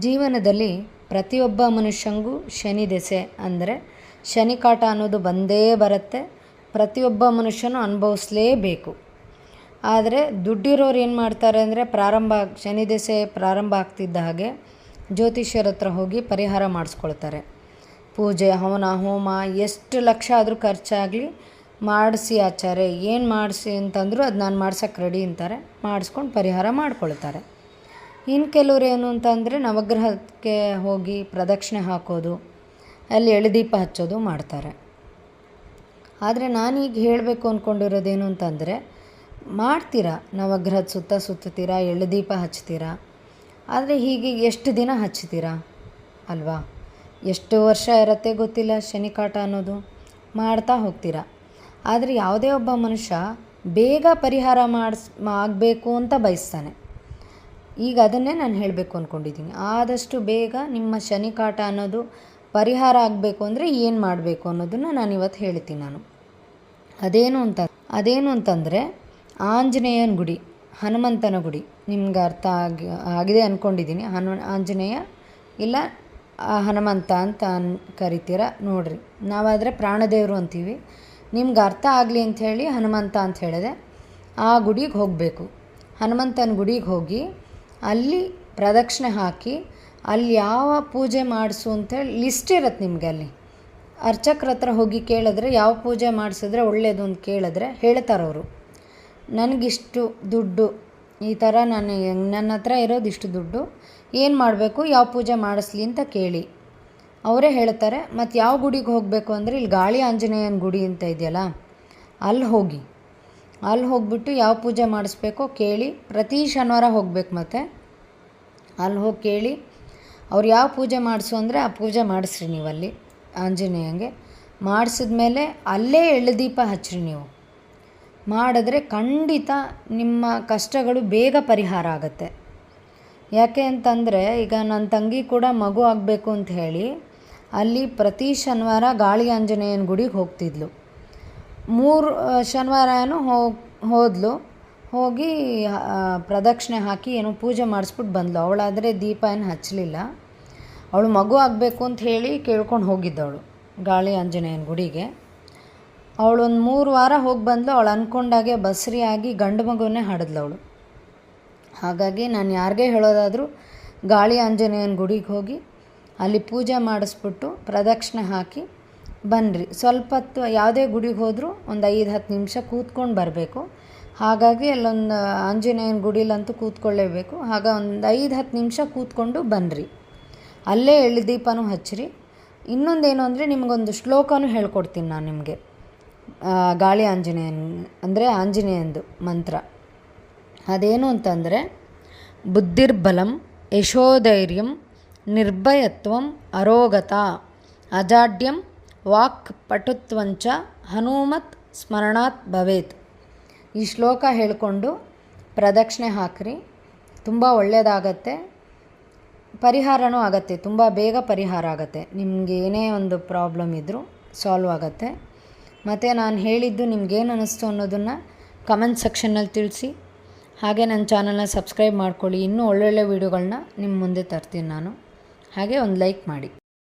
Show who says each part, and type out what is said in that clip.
Speaker 1: ಜೀವನದಲ್ಲಿ ಪ್ರತಿಯೊಬ್ಬ ಮನುಷ್ಯಂಗೂ ಶನಿ ದೆಸೆ ಅಂದರೆ ಶನಿ ಕಾಟ ಅನ್ನೋದು ಬಂದೇ ಬರುತ್ತೆ. ಪ್ರತಿಯೊಬ್ಬ ಮನುಷ್ಯನೂ ಅನುಭವಿಸ್ಲೇಬೇಕು. ಆದರೆ ದುಡ್ಡಿರೋರು ಏನು ಮಾಡ್ತಾರೆ ಅಂದರೆ ಪ್ರಾರಂಭ ಶನಿ ದೆಸೆ ಪ್ರಾರಂಭ ಆಗ್ತಿದ್ದ ಹಾಗೆ ಜ್ಯೋತಿಷ್ಯರ ಹತ್ರ ಹೋಗಿ ಪರಿಹಾರ ಮಾಡಿಸ್ಕೊಳ್ತಾರೆ. ಪೂಜೆ, ಹವನ, ಹೋಮ, ಎಷ್ಟು ಲಕ್ಷ ಆದರೂ ಖರ್ಚಾಗಲಿ ಮಾಡಿಸಿ ಆಚಾರೆ ಏನು ಮಾಡಿಸಿ ಅಂತಂದರೂ ಅದು ನಾನು ಮಾಡ್ಸೋಕ್ಕೆ ರೆಡಿ ಅಂತಾರೆ. ಮಾಡಿಸ್ಕೊಂಡು ಪರಿಹಾರ ಮಾಡ್ಕೊಳ್ತಾರೆ. ಇನ್ನು ಕೆಲವ್ರು ಏನು ಅಂತಂದರೆ ನವಗ್ರಹಕ್ಕೆ ಹೋಗಿ ಪ್ರದಕ್ಷಿಣೆ ಹಾಕೋದು, ಅಲ್ಲಿ ಎಳೆದೀಪ ಹಚ್ಚೋದು ಮಾಡ್ತಾರೆ. ಆದರೆ ನಾನೀಗ ಹೇಳಬೇಕು ಅಂದ್ಕೊಂಡಿರೋದೇನು ಅಂತಂದರೆ ಮಾಡ್ತೀರಾ? ನವಗ್ರಹದ ಸುತ್ತ ಸುತ್ತೀರಾ ಎಳೆದೀಪ ಹಚ್ತೀರಾ? ಆದರೆ ಹೀಗೆ ಎಷ್ಟು ದಿನ ಹಚ್ತೀರಾ? ಅಲ್ವಾ? ಎಷ್ಟು ವರ್ಷ ಇರತ್ತೆ ಗೊತ್ತಿಲ್ಲ ಶನಿಕಾಟ ಅನ್ನೋದು. ಮಾಡ್ತಾ ಹೋಗ್ತೀರಾ? ಆದರೆ ಯಾವುದೇ ಒಬ್ಬ ಮನುಷ್ಯ ಬೇಗ ಪರಿಹಾರ ಮಾಡಿಸ್, ಆಗಬೇಕು ಅಂತ ಬಯಸ್ತಾನೆ. ಈಗ ಅದನ್ನೇ ನಾನು ಹೇಳಬೇಕು ಅಂದ್ಕೊಂಡಿದ್ದೀನಿ ಆದಷ್ಟು ಬೇಗ ನಿಮ್ಮ ಶನಿ ಕಾಟ ಅನ್ನೋದು ಪರಿಹಾರ ಆಗಬೇಕು ಅಂದರೆ ಏನು ಮಾಡಬೇಕು ಅನ್ನೋದನ್ನು ನಾನು ಇವತ್ತು ಹೇಳ್ತೀನಿ ನಾನು. ಅದೇನು ಅಂತ, ಅದೇನು ಅಂತಂದರೆ ಆಂಜನೇಯನ ಗುಡಿ, ಹನುಮಂತನ ಗುಡಿ, ನಿಮ್ಗೆ ಅರ್ಥ ಆಗಿ, ಆಗಿದೆ ಅಂದ್ಕೊಂಡಿದ್ದೀನಿ ಹನು, ಆಂಜನೇಯ ಇಲ್ಲ ಹನುಮಂತ ಅಂತ ಅನ್, ಕರಿತೀರ ನೋಡಿರಿ. ನಾವಾದರೆ ಪ್ರಾಣದೇವರು ಅಂತೀವಿ. ನಿಮ್ಗೆ ಅರ್ಥ ಆಗಲಿ ಅಂಥೇಳಿ ಹನುಮಂತ ಅಂತ ಹೇಳಿದೆ. ಆ ಗುಡಿಗೆ ಹೋಗಬೇಕು. ಹನುಮಂತನ ಗುಡಿಗೆ ಹೋಗಿ ಅಲ್ಲಿ ಪ್ರದಕ್ಷಿಣೆ ಹಾಕಿ ಅಲ್ಲಿ ಯಾವ ಪೂಜೆ ಮಾಡಿಸು ಅಂತೇಳಿ ಲಿಸ್ಟ್ ಇರತ್ತೆ ನಿಮಗೆ ಅಲ್ಲಿ. ಅರ್ಚಕ್ರ ಹತ್ರ ಹೋಗಿ ಕೇಳಿದ್ರೆ ಯಾವ ಪೂಜೆ ಮಾಡಿಸಿದ್ರೆ ಒಳ್ಳೆಯದು ಅಂತ ಕೇಳಿದ್ರೆ ಹೇಳ್ತಾರೆ ಅವರು. ನನಗಿಷ್ಟು ದುಡ್ಡು, ಈ ಥರ ನಾನು ನನ್ನ ಹತ್ರ ಇರೋದು ಇಷ್ಟು ದುಡ್ಡು, ಏನು ಮಾಡಬೇಕು, ಯಾವ ಪೂಜೆ ಮಾಡಿಸ್ಲಿ ಅಂತ ಕೇಳಿ. ಅವರೇ ಹೇಳ್ತಾರೆ ಮತ್ತು ಯಾವ ಗುಡಿಗೆ ಹೋಗಬೇಕು ಅಂದರೆ ಇಲ್ಲಿ ಗಾಳಿ ಆಂಜನೇಯನ ಗುಡಿ ಅಂತ ಇದೆಯಲ್ಲ, ಅಲ್ಲಿ ಹೋಗಿ. ಅಲ್ಲಿ ಹೋಗ್ಬಿಟ್ಟು ಯಾವ ಪೂಜೆ ಮಾಡಿಸ್ಬೇಕೋ ಕೇಳಿ, ಪ್ರತಿ ಶನಿವಾರ ಹೋಗ್ಬೇಕು ಮತ್ತೆ. ಅಲ್ಲಿ ಹೋಗಿ ಕೇಳಿ, ಅವ್ರು ಯಾವ ಪೂಜೆ ಮಾಡಿಸು ಅಂದರೆ ಆ ಪೂಜೆ ಮಾಡಿಸ್ರಿ ನೀವು ಅಲ್ಲಿ, ಆಂಜನೇಯಂಗೆ. ಮಾಡಿಸಿದ್ಮೇಲೆ ಅಲ್ಲೇ ಎಳ್ಳುದೀಪ ಹಚ್ಚಿರಿ ನೀವು. ಮಾಡಿದ್ರೆ ಖಂಡಿತ ನಿಮ್ಮ ಕಷ್ಟಗಳು ಬೇಗ ಪರಿಹಾರ ಆಗುತ್ತೆ. ಯಾಕೆ ಅಂತಂದರೆ, ಈಗ ನನ್ನ ತಂಗಿ ಕೂಡ ಮಗು ಆಗಬೇಕು ಅಂತ ಹೇಳಿ, ಅಲ್ಲಿ ಪ್ರತಿ ಶನಿವಾರ ಗಾಳಿ ಆಂಜನೇಯನ ಗುಡಿಗೆ ಹೋಗ್ತಿದ್ಲು. ಮೂರು ಶನಿವಾರ ಏನೋ ಹೋಗಿ ಹೋದ್ಲು. ಹೋಗಿ ಪ್ರದಕ್ಷಿಣೆ ಹಾಕಿ ಏನೋ ಪೂಜೆ ಮಾಡಿಸ್ಬಿಟ್ಟು ಬಂದ್ಲು. ಅವಳಾದರೆ ದೀಪ ಏನು ಹಚ್ಚಲಿಲ್ಲ. ಅವಳು ಮಗು ಆಗಬೇಕು ಅಂತ ಹೇಳಿ ಕೇಳ್ಕೊಂಡು ಹೋಗಿದ್ದವಳು, ಗಾಳಿ ಆಂಜನೇಯನ ಗುಡಿಗೆ. ಅವಳೊಂದು ಮೂರು ವಾರ ಹೋಗಿ ಬಂದ್ಲು. ಅವಳು ಅಂದ್ಕೊಂಡಾಗೆ ಬಸ್ರಿ ಆಗಿ ಗಂಡು ಮಗುವನ್ನೇ ಅವಳು. ಹಾಗಾಗಿ ನಾನು ಯಾರಿಗೇ ಹೇಳೋದಾದರೂ ಗಾಳಿ ಆಂಜನೇಯನ ಗುಡಿಗೆ ಹೋಗಿ ಅಲ್ಲಿ ಪೂಜೆ ಮಾಡಿಸ್ಬಿಟ್ಟು ಪ್ರದಕ್ಷಿಣೆ ಹಾಕಿ ಬನ್ನಿರಿ ಸ್ವಲ್ಪ ಹೊತ್ತು ಯಾವುದೇ ಗುಡಿಗೆ ಹೋದರೂ ಒಂದು ಐದು ಹತ್ತು ನಿಮಿಷ ಕೂತ್ಕೊಂಡು ಬರಬೇಕು. ಹಾಗಾಗಿ ಅಲ್ಲೊಂದು ಆಂಜನೇಯನ ಗುಡಿಲಂತೂ ಕೂತ್ಕೊಳ್ಳೇಬೇಕು. ಆಗ ಒಂದು ಐದು ಹತ್ತು ನಿಮಿಷ ಕೂತ್ಕೊಂಡು ಬನ್ನಿರಿ ಅಲ್ಲೇ ಎಳ್ಳುದೀಪನೂ ಹಚ್ಚಿರಿ ಇನ್ನೊಂದೇನು ಅಂದರೆ ನಿಮಗೊಂದು ಶ್ಲೋಕನೂ ಹೇಳ್ಕೊಡ್ತೀನಿ ನಾನು ನಿಮಗೆ. ಗಾಳಿ ಆಂಜನೇಯನ್, ಅಂದರೆ ಆಂಜನೇಯಂದು ಮಂತ್ರ. ಅದೇನು ಅಂತಂದರೆ, ಬುದ್ಧಿರ್ಬಲಂ ಯಶೋಧೈರ್ಯಂ ನಿರ್ಭಯತ್ವಂ ಅರೋಗತ ಅಜಾಡ್ಯಂ ವಾಕ್ ಪಟುತ್ವಂಚ ಹನುಮತ್ ಸ್ಮರಣಾತ್ ಭವೇತ್. ಈ ಶ್ಲೋಕ ಹೇಳಿಕೊಂಡು ಪ್ರದಕ್ಷಿಣೆ ಹಾಕ್ರಿ. ತುಂಬ ಒಳ್ಳೆಯದಾಗತ್ತೆ ಪರಿಹಾರನೂ ಆಗುತ್ತೆ. ತುಂಬ ಬೇಗ ಪರಿಹಾರ ಆಗುತ್ತೆ. ನಿಮಗೆ ಏನೇ ಒಂದು ಪ್ರಾಬ್ಲಮ್ ಇದ್ದರೂ ಸಾಲ್ವ್ ಆಗುತ್ತೆ. ಮತ್ತು ನಾನು ಹೇಳಿದ್ದು ನಿಮ್ಗೇನು ಅನ್ನಿಸ್ತು ಅನ್ನೋದನ್ನು ಕಮೆಂಟ್ ಸೆಕ್ಷನ್ನಲ್ಲಿ ತಿಳಿಸಿ. ಹಾಗೆ ನನ್ನ ಚಾನಲ್ನ ಸಬ್ಸ್ಕ್ರೈಬ್ ಮಾಡ್ಕೊಳ್ಳಿ. ಇನ್ನೂ ಒಳ್ಳೊಳ್ಳೆ ವೀಡಿಯೋಗಳನ್ನ ನಿಮ್ಮ ಮುಂದೆ ತರ್ತೀನಿ ನಾನು. ಹಾಗೆ ಒಂದು ಲೈಕ್ ಮಾಡಿ.